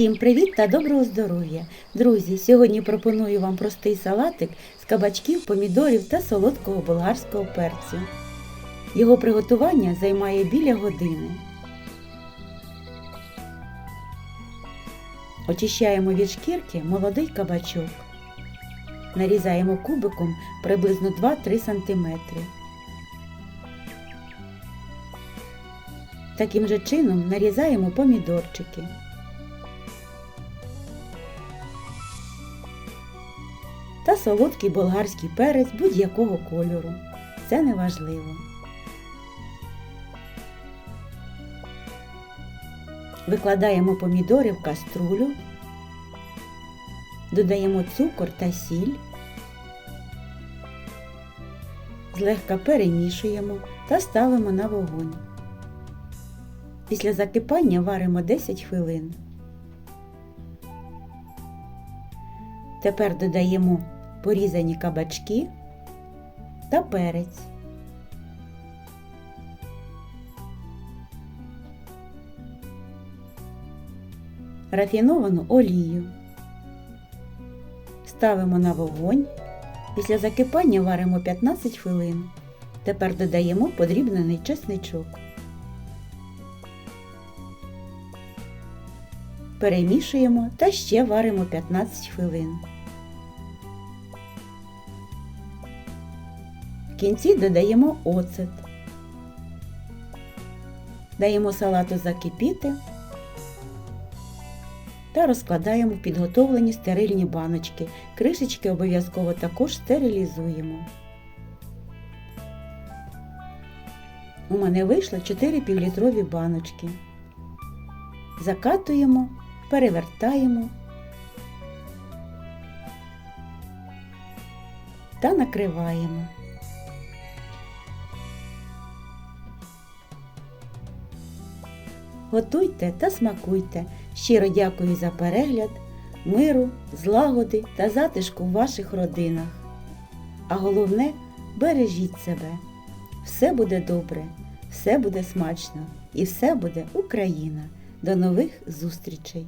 Всім привіт та доброго здоров'я! Друзі, сьогодні пропоную вам простий салатик з кабачків, помідорів та солодкого болгарського перцю. Його приготування займає біля години. Очищаємо від шкірки молодий кабачок. Нарізаємо кубиком приблизно 2-3 см. Таким же чином нарізаємо помідорчики. Та солодкий болгарський перець будь-якого кольору. Це не важливо. Викладаємо помідори в каструлю, додаємо цукор та сіль, злегка перемішуємо та ставимо на вогонь. Після закипання варимо 10 хвилин. Тепер додаємо порізані кабачки та перець. Рафіновану олію. Ставимо на вогонь. Після закипання варимо 15 хвилин. Тепер додаємо подрібнений чесничок. Перемішуємо та ще варимо 15 хвилин. В кінці додаємо оцет. Даємо салату закипіти та розкладаємо в підготовлені стерильні баночки. Кришечки обов'язково також стерилізуємо. У мене вийшло 4 півлітрові баночки. Закатуємо, перевертаємо та накриваємо. Готуйте та смакуйте. Щиро дякую за перегляд, миру, злагоди та затишку в ваших родинах. А головне, бережіть себе. Все буде добре, все буде смачно і все буде Україна. До нових зустрічей!